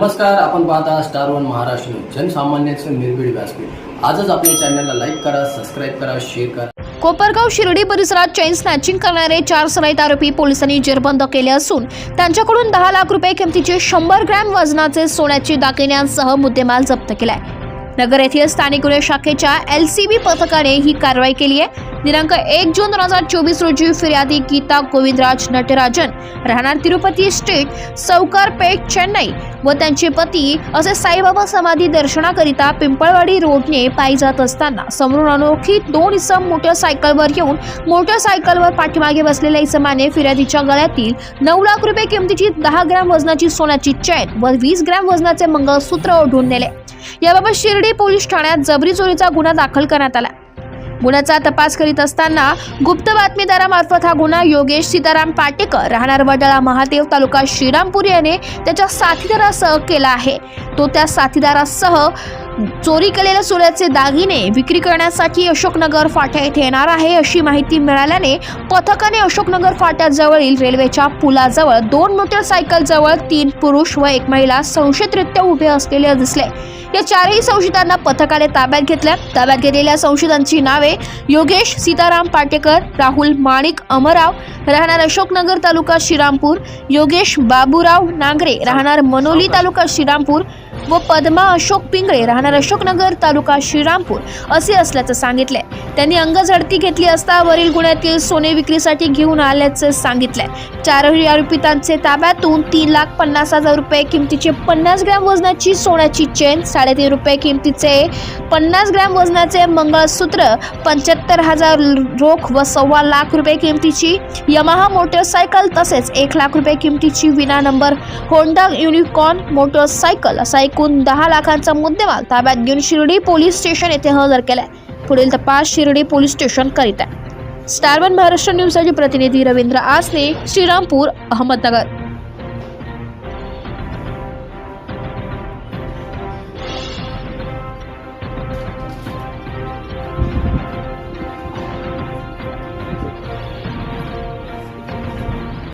नमस्कार आपण पाहता स्टार वन महाराष्ट्र जनसामान्यांचं निर्भीड व्यासपीठ. आजच आपल्या चॅनलला लाईक करा सबस्क्राईब करा शेअर करा. कोपरगाव शिर्डी परिसरात चेन स्नॅचिंग करणारे चार सराईत आरोपी पोलिसांनी जेरबंद केले असून त्यांच्याकडून दहा लाख रुपये किमतीचे शंभर ग्रॅम वजनाचे सोन्याचे दागिन्यांसह मुद्देमाल जप्त केलाय. नगर येथील स्थानिक गुन्हे शाखेच्या एल सी बी पथकाने ही कारवाई केली आहे. दिनांक एक जून दोन हजार चोवीस रोजी फिर्यादी गीता गोविंदराज नटराजन राहणार तिरुपती स्ट्रीट सौकारपेठ चेन्नई. व त्यांचे पती असे साईबाबा समाधी दर्शनाकरिता पिंपळवाडी रोडने पायी जात असताना समोरून अनोळखी दोन इसम मोटरसायकलवर येऊन मोटरसायकलवर पाठीमागे बसलेल्या इसमाने फिर्यादीच्या गळ्यातील नऊ लाख रुपये किमतीची दहा ग्रॅम वजनाची सोन्याची चैन व वीस ग्रॅम वजनाचे मंगळसूत्र ओढून नेले. याबाबत शिर्डी पोलीस ठाण्यात जबरी चोरीचा गुन्हा दाखल करण्यात आला. गुन्ह्याचा तपास करीत असताना गुप्त बातमीदारामार्फत हा गुन्हा योगेश सीताराम पाटेकर राहणार वडाळा महादेव तालुका श्रीरामपूर याने त्याच्या साथीदारासह केला आहे. तो त्या साथीदारासह चोरी केलेल्या सोन्याचे दागिने विक्री करण्यासाठी अशोकनगर फाट्या येथे येणार आहे अशी माहिती मिळाल्याने पथकाने अशोकनगर फाट्याजवळील रेल्वेच्या पुलाजवळ दोन मोटरसायकल जवळ तीन पुरुष व एक महिला संशयितरित्या उभे असलेले दिसले. या चारही संशयितांना पथकाने ताब्यात घेतल्या ताब्यात घेतलेल्या संशयितांची नावे योगेश सीताराम पाटेकर राहुल माणिक अमराव राहणार अशोकनगर तालुका श्रीरामपूर योगेश बाबूराव नांगरे राहणार मनोली तालुका श्रीरामपूर व पद्मा अशोक पिंगळे राहणार अशोकनगर तालुका श्रीरामपूर असे असल्याचं सांगितलंय. त्यांनी अंगझडती घेतली असता वरील गुन्ह्यातील सोने विक्रीसाठी घेऊन आल्याचं सांगितलंय. चारही आरोपितांचे ताब्यातून तीन लाख पन्नास हजार रुपये किमतीचे पन्नास ग्रॅम वजनाची सोन्याची चेन साडेतीन रुपये किमतीचे पन्नास ग्रॅम वजनाचे मंगळसूत्र पंच्याहत्तर हजार रोख व सव्वा लाख रुपये किमतीची यमाहा मोटरसायकल तसेच एक लाख रुपये किमतीची विना नंबर होंडा युनिकॉर्न मोटरसायकल असा एकूण दहा लाखांचा मुद्देमाल ताब्यात घेऊन शिर्डी पोलीस स्टेशन येथे हजर केलाय. पुढील तपास शिर्डी पोलीस स्टेशन करीत आहे. स्टार वन महाराष्ट्र न्यूजसाठी प्रतिनिधी रवींद्र आसने श्रीरामपूर अहमदनगर.